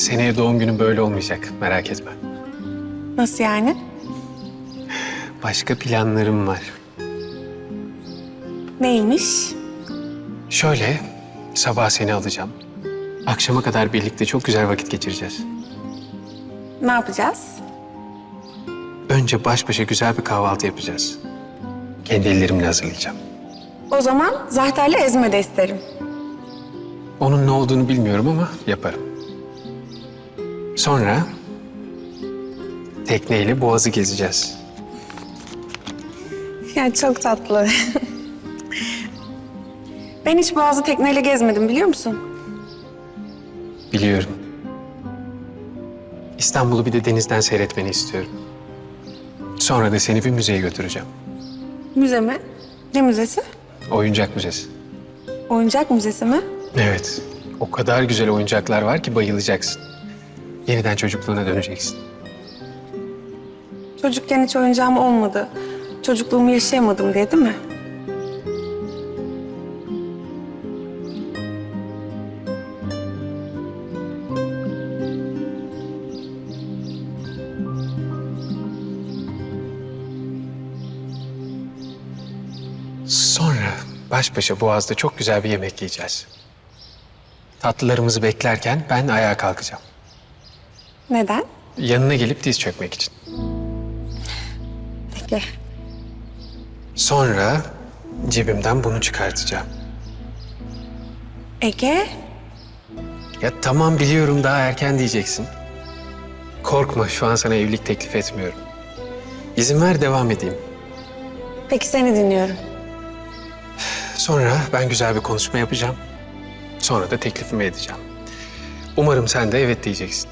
Seneye doğum günün böyle olmayacak. Merak etme. Nasıl yani? Başka planlarım var. Neymiş? Şöyle, sabah seni alacağım. Akşama kadar birlikte çok güzel vakit geçireceğiz. Ne yapacağız? Önce baş başa güzel bir kahvaltı yapacağız. Kendi ellerimle hazırlayacağım. O zaman zahterli ezme de isterim. Onun ne olduğunu bilmiyorum ama yaparım. Sonra tekneyle boğazı gezeceğiz. Ya çok tatlı. ben hiç boğazı tekneyle gezmedim biliyor musun? Biliyorum. İstanbul'u bir de denizden seyretmeni istiyorum. Sonra da seni bir müzeye götüreceğim. Müze mi? Ne müzesi? Oyuncak müzesi. Oyuncak müzesi mi? Evet. O kadar güzel oyuncaklar var ki bayılacaksın. Yeniden çocukluğuna döneceksin. Çocukken hiç oyuncağım olmadı. Çocukluğumu yaşayamadım diye değil mi? Sonra baş başa Boğaz'da çok güzel bir yemek yiyeceğiz. Tatlılarımızı beklerken ben ayağa kalkacağım. Neden? Yanına gelip diz çökmek için. Peki. Sonra cebimden bunu çıkartacağım. Ege, Ya tamam biliyorum daha erken diyeceksin. Korkma şu an sana evlilik teklif etmiyorum. İzin ver devam edeyim. peki seni dinliyorum. Sonra ben güzel bir konuşma yapacağım. Sonra da teklifimi edeceğim. Umarım sen de evet diyeceksin.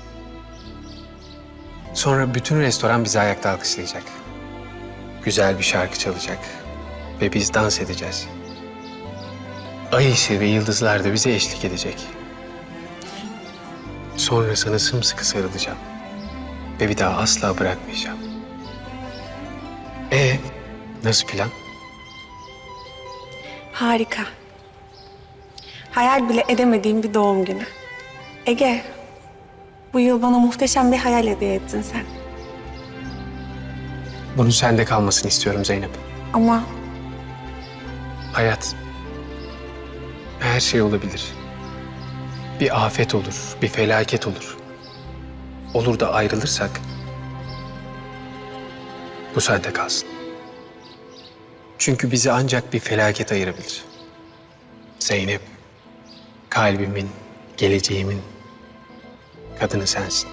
Sonra bütün restoran bizi ayakta alkışlayacak. Güzel bir şarkı çalacak. Ve biz dans edeceğiz. Ay ışığı ve yıldızlar da bize eşlik edecek. Sonra sana sımsıkı sarılacağım. Ve bir daha asla bırakmayacağım. E nasıl plan? Harika. Hayal bile edemediğim bir doğum günü. Ege, bu yıl bana muhteşem bir hayal hediye ettin sen. Bunun sende kalmasını istiyorum Zeynep. Ama Hayat. Her şey olabilir. Bir afet olur, bir felaket olur. Olur da ayrılırsak bu sende kalsın. Çünkü bizi ancak bir felaket ayırabilir. Zeynep, kalbimin, geleceğimin kadını sensin.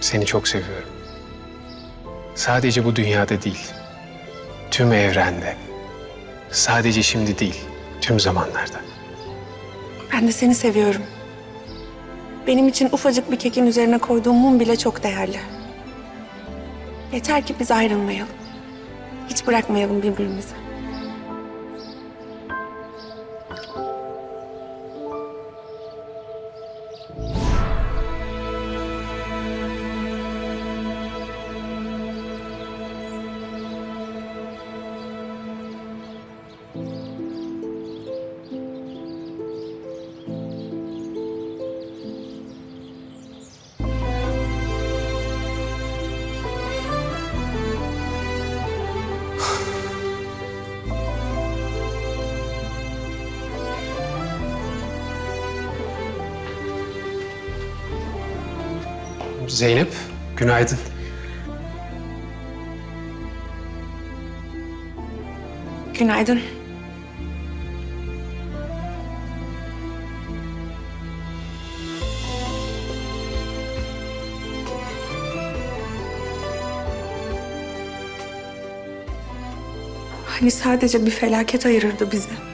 Seni çok seviyorum. Sadece bu dünyada değil, tüm evrende. Sadece şimdi değil, tüm zamanlarda. ben de seni seviyorum. Benim için ufacık bir kekin üzerine koyduğum mum bile çok değerli. Yeter ki biz ayrılmayalım. Hiç bırakmayalım birbirimizi. Zeynep, günaydın. Günaydın. Hani sadece bir felaket ayırırdı bizi.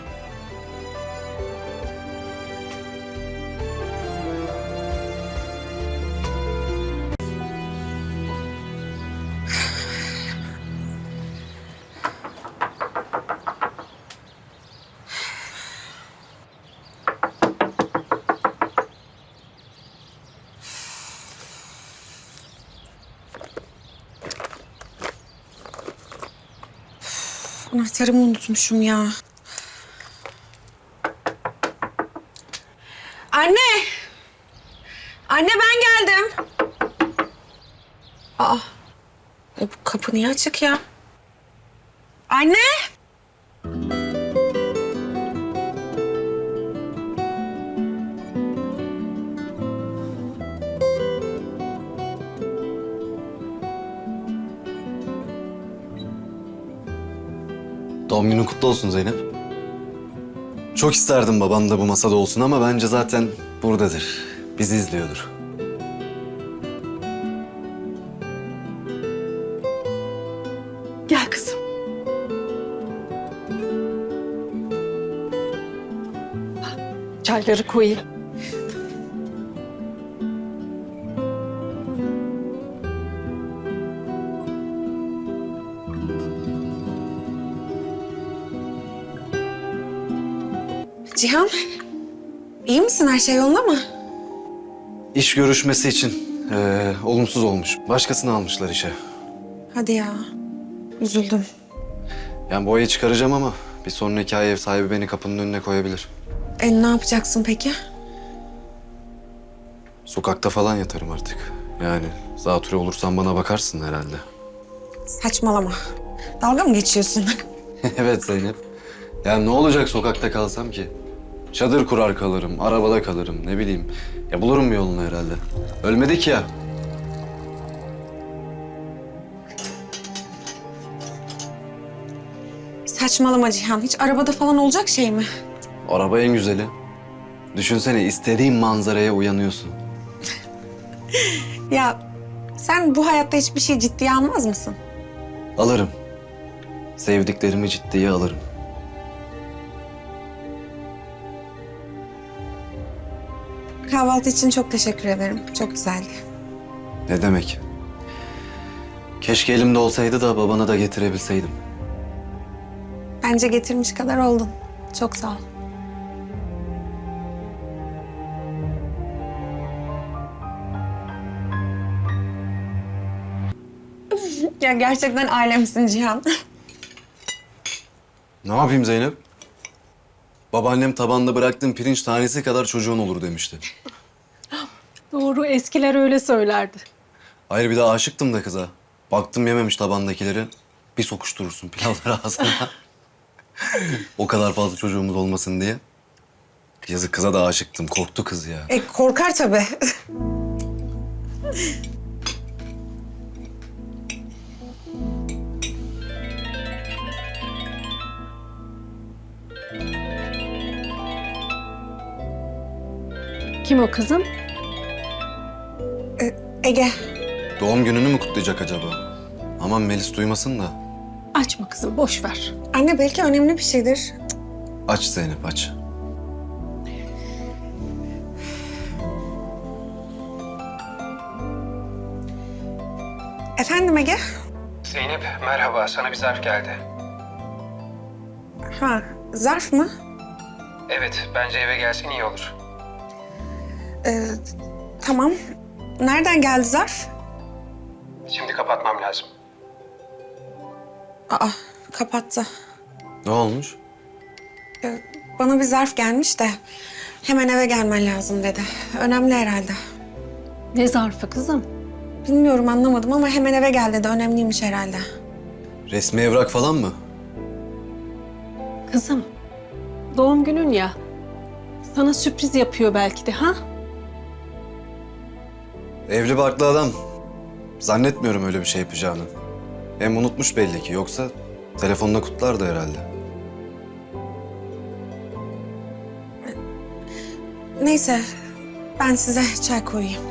Anahtarımı unutmuşum ya. Anne! Anne ben geldim. Aa, e bu kapı niye açık ya? Anne! Doğum günün kutlu olsun Zeynep. Çok isterdim baban da bu masada olsun ama bence zaten buradadır. Bizi izliyordur. Gel kızım. Çayları koyayım. Cihan, iyi misin? Her şey yolunda mı? İş görüşmesi için eee, olumsuz olmuş. Başkasını almışlar işe. Hadi ya. Üzüldüm. Yani boyayı çıkaracağım ama bir sonraki ay ev sahibi beni kapının önüne koyabilir. E ne yapacaksın peki? Sokakta falan yatarım artık. Yani zatürre olursan bana bakarsın herhalde. Saçmalama. Dalga mı geçiyorsun? evet Zeynep. Yani ne olacak sokakta kalsam ki? Çadır kurar kalırım, arabada kalırım, ne bileyim. Ya bulurum bir yolunu herhalde. Ölmedik ya. Saçmalama Cihan. Hiç arabada falan olacak şey mi? Araba en güzeli. Düşünsene istediğin manzaraya uyanıyorsun. Ya sen bu hayatta hiçbir şey ciddiye almaz mısın? Alırım. Sevdiklerimi ciddiye alırım. Kahvaltı için çok teşekkür ederim. Çok güzeldi. Ne demek? Keşke elimde olsaydı da babana da getirebilseydim. Bence getirmiş kadar oldun. Çok sağ ol. ya gerçekten ailemsin Cihan. Ne yapayım Zeynep? Babaannem tabanda bıraktığın pirinç tanesi kadar çocuğun olur demişti. Doğru eskiler öyle söylerdi. Hayır bir de aşıktım da kıza. Baktım yememiş tabandakileri. Bir sokuşturursun pilavları ağzına. o kadar fazla çocuğumuz olmasın diye. Yazık kıza da aşıktım. Korktu kız ya. E korkar tabii. Kim o kızım? Ege. Doğum gününü mü kutlayacak acaba? Aman Melis duymasın da. Açma kızım boş ver. Anne belki önemli bir şeydir. Aç Zeynep aç. Efendim Ege? Zeynep merhaba sana bir zarf geldi. Ha, zarf mı? Evet bence eve gelsen iyi olur. Ee, tamam. Nereden geldi zarf? Şimdi kapatmam lazım. Aa, kapattı. Ne olmuş? Ee, bana bir zarf gelmiş de hemen eve gelmen lazım dedi. Önemli herhalde. Ne zarfı kızım? Bilmiyorum anlamadım ama hemen eve gel dedi. Önemliymiş herhalde. Resmi evrak falan mı? Kızım doğum günün ya. Sana sürpriz yapıyor belki de ha? Evli barklı adam. Zannetmiyorum öyle bir şey yapacağını. Hem unutmuş belli ki. Yoksa telefonla kutlardı herhalde. Neyse ben size çay koyayım.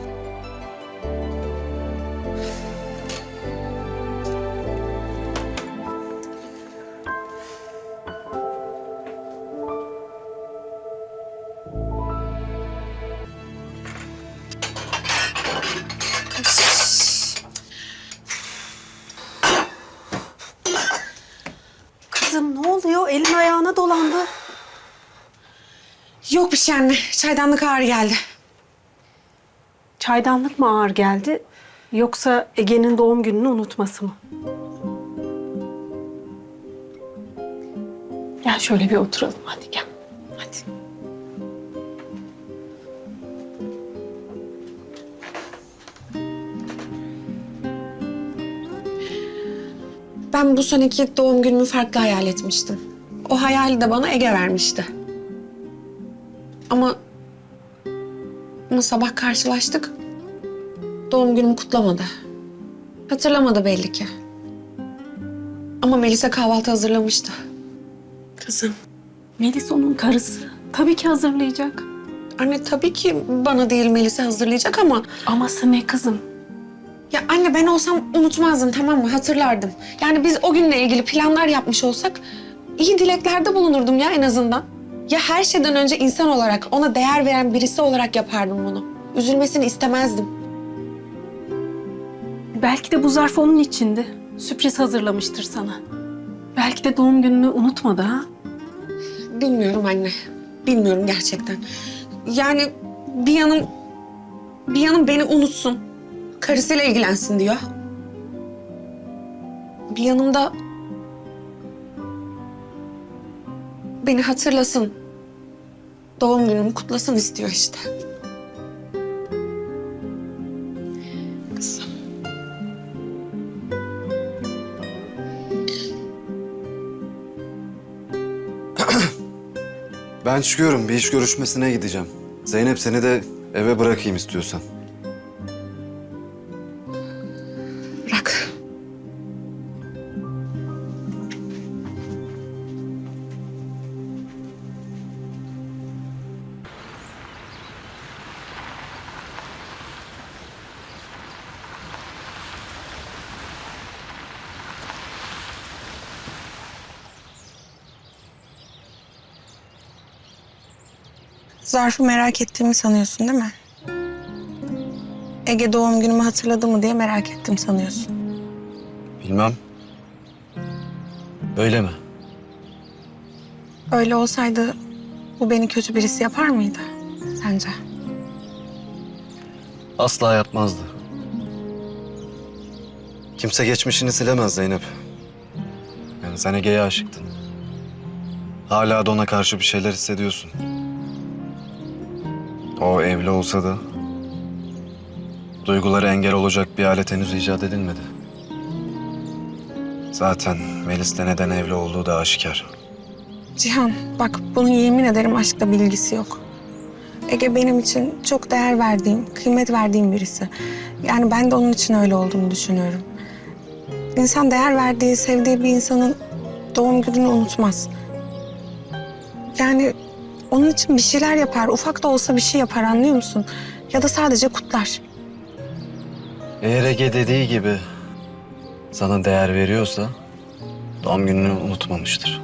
Elin ayağına dolandı. Yok bir şey anne. Çaydanlık ağır geldi. Çaydanlık mı ağır geldi? Yoksa Ege'nin doğum gününü unutması mı? Gel şöyle bir oturalım hadi gel. Hadi. Ben bu seneki doğum günümü farklı hayal etmiştim. O hayali de bana Ege vermişti. Ama... Ama sabah karşılaştık. Doğum günümü kutlamadı. Hatırlamadı belli ki. Ama Melisa kahvaltı hazırlamıştı. Kızım. Melis onun karısı. Tabii ki hazırlayacak. Anne tabii ki bana değil Melisa hazırlayacak ama... Aması ne kızım? Ya anne ben olsam unutmazdım tamam mı? Hatırlardım. Yani biz o günle ilgili planlar yapmış olsak iyi dileklerde bulunurdum ya en azından. Ya her şeyden önce insan olarak ona değer veren birisi olarak yapardım bunu. Üzülmesini istemezdim. Belki de bu zarf onun içindi. Sürpriz hazırlamıştır sana. Belki de doğum gününü unutmadı ha. Bilmiyorum anne. Bilmiyorum gerçekten. Yani bir yanım bir yanım beni unutsun. Karısıyla ilgilensin diyor. Bir yanımda beni hatırlasın. Doğum günümü kutlasın istiyor işte. Kızım. Ben çıkıyorum. Bir iş görüşmesine gideceğim. Zeynep seni de eve bırakayım istiyorsan. Zarfı merak ettiğimi sanıyorsun değil mi? Ege doğum günümü hatırladı mı diye merak ettim sanıyorsun. Bilmem. Öyle mi? Öyle olsaydı bu beni kötü birisi yapar mıydı sence? Asla yapmazdı. Kimse geçmişini silemez Zeynep. Yani sen Ege'ye aşıktın. Hala da ona karşı bir şeyler hissediyorsun. O evli olsa da duyguları engel olacak bir alet henüz icat edilmedi. Zaten Melis'le neden evli olduğu da aşikar. Cihan bak bunun yemin ederim aşkla bilgisi yok. Ege benim için çok değer verdiğim, kıymet verdiğim birisi. Yani ben de onun için öyle olduğunu düşünüyorum. İnsan değer verdiği, sevdiği bir insanın doğum gününü unutmaz. Yani onun için bir şeyler yapar, ufak da olsa bir şey yapar anlıyor musun? Ya da sadece kutlar. Eğer Ege dediği gibi sana değer veriyorsa doğum gününü unutmamıştır.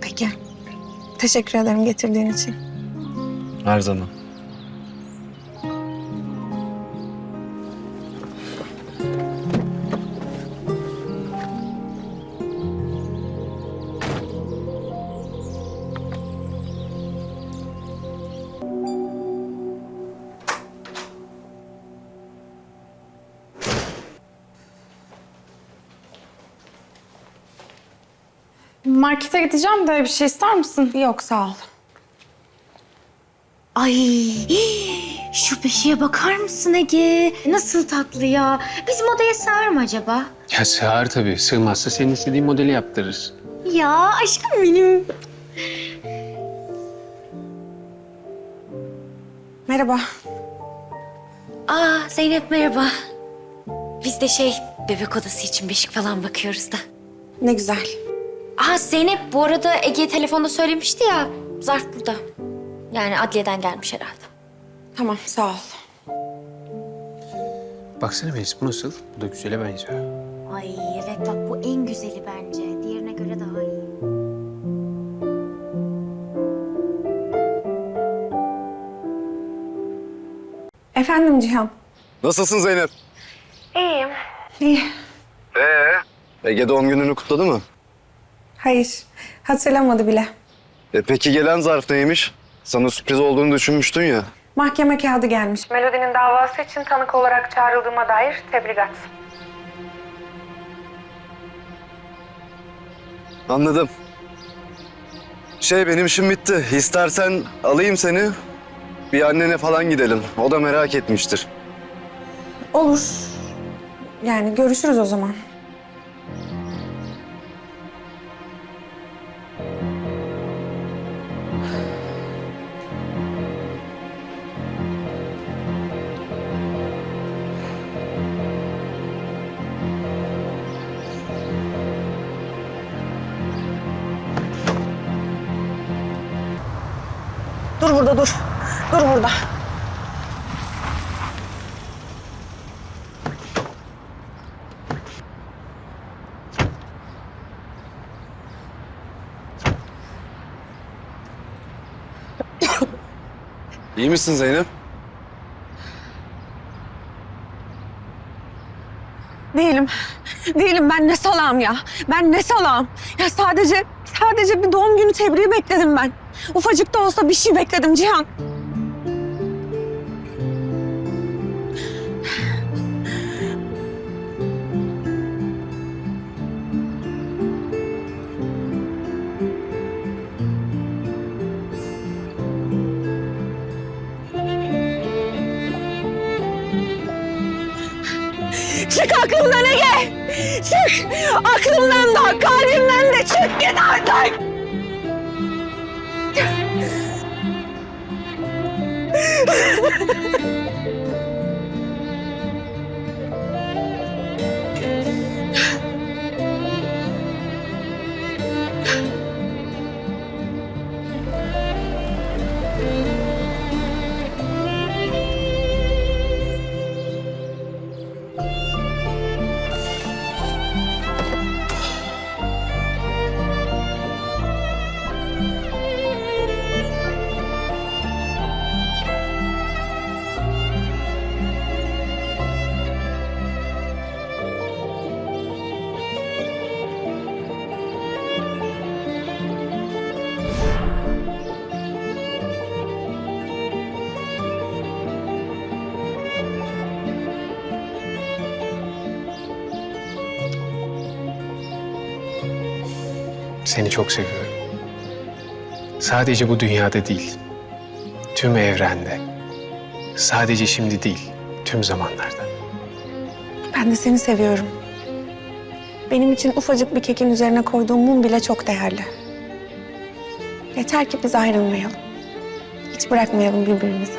Peki. Teşekkür ederim getirdiğin için. Her zaman. Markete gideceğim de bir şey ister misin? Yok sağ ol. Ay şu beşiğe bakar mısın Ege? Nasıl tatlı ya. Bizim odaya sığar mı acaba? Ya sığar tabii. Sığmazsa senin istediğin modeli yaptırırız. Ya aşkım benim. Merhaba. Aa Zeynep merhaba. Biz de şey bebek odası için beşik falan bakıyoruz da. Ne güzel. Aa Zeynep bu arada Ege telefonda söylemişti ya. Zarf burada. Yani adliyeden gelmiş herhalde. Tamam sağ ol. Baksana Melis bu nasıl? Bu da güzele benziyor. Ay evet bak bu en güzeli bence. Diğerine göre daha iyi. Efendim Cihan. Nasılsın Zeynep? İyi. Ee? Ege doğum gününü kutladı mı? Hayır. Hatırlamadı bile. E peki gelen zarf neymiş? Sana sürpriz olduğunu düşünmüştün ya. Mahkeme kağıdı gelmiş. Melodi'nin davası için tanık olarak çağrıldığıma dair tebligat. Anladım. Şey benim işim bitti. İstersen alayım seni. Bir annene falan gidelim. O da merak etmiştir. Olur. Yani görüşürüz o zaman. İyi misin Zeynep? Değilim. Değilim ben ne salam ya. Ben ne salam. Ya sadece sadece bir doğum günü tebriği bekledim ben. Ufacık da olsa bir şey bekledim Cihan. Aklımdan da kalbimden de çık git artık! Seni çok seviyorum. Sadece bu dünyada değil, tüm evrende. Sadece şimdi değil, tüm zamanlarda. Ben de seni seviyorum. Benim için ufacık bir kekin üzerine koyduğum mum bile çok değerli. Yeter ki biz ayrılmayalım. Hiç bırakmayalım birbirimizi.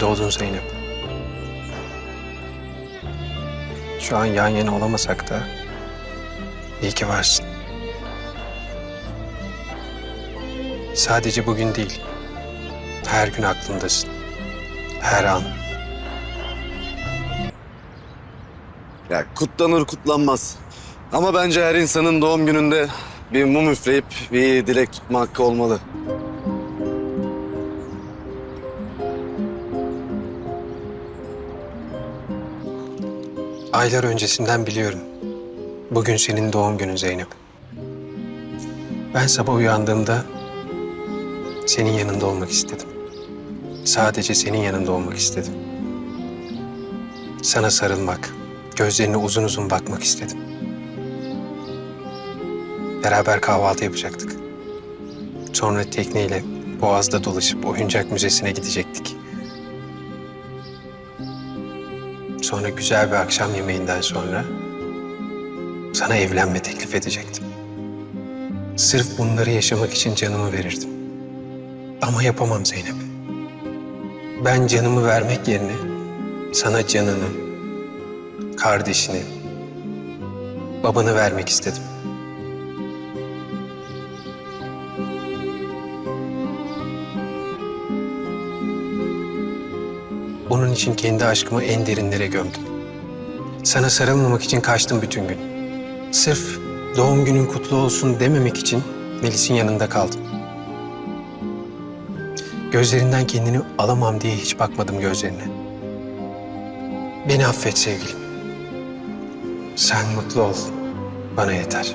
Doğdun Zeynep. Şu an yan yana olamasak da iyi ki varsın. Sadece bugün değil, her gün aklımdasın. Her an. Ya kutlanır kutlanmaz. Ama bence her insanın doğum gününde bir mum üfleyip bir dilek tutma hakkı olmalı. Aylar öncesinden biliyorum. Bugün senin doğum günün Zeynep. Ben sabah uyandığımda senin yanında olmak istedim. Sadece senin yanında olmak istedim. Sana sarılmak, gözlerine uzun uzun bakmak istedim. Beraber kahvaltı yapacaktık. Sonra tekneyle Boğaz'da dolaşıp oyuncak müzesine gidecektik. Güzel bir akşam yemeğinden sonra sana evlenme teklif edecektim. Sırf bunları yaşamak için canımı verirdim. Ama yapamam Zeynep. Ben canımı vermek yerine sana canını, kardeşini, babanı vermek istedim. İçin kendi aşkımı en derinlere gömdüm. Sana sarılmamak için kaçtım bütün gün. Sırf doğum günün kutlu olsun dememek için Melis'in yanında kaldım. Gözlerinden kendini alamam diye hiç bakmadım gözlerine. Beni affet sevgilim. Sen mutlu ol. Bana yeter.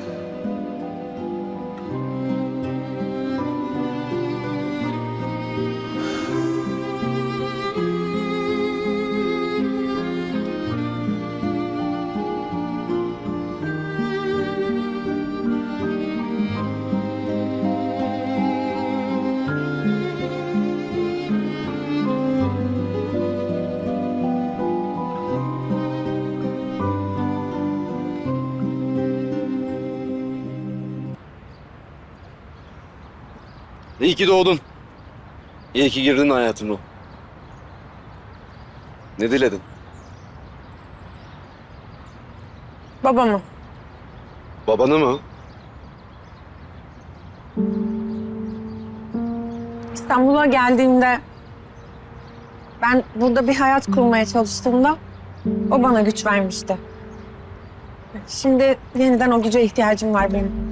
İyi ki doğdun. İyi ki girdin hayatıma. Ne diledin? Babamı. Babanı mı? İstanbul'a geldiğimde ben burada bir hayat kurmaya çalıştığımda o bana güç vermişti. Şimdi yeniden o güce ihtiyacım var benim.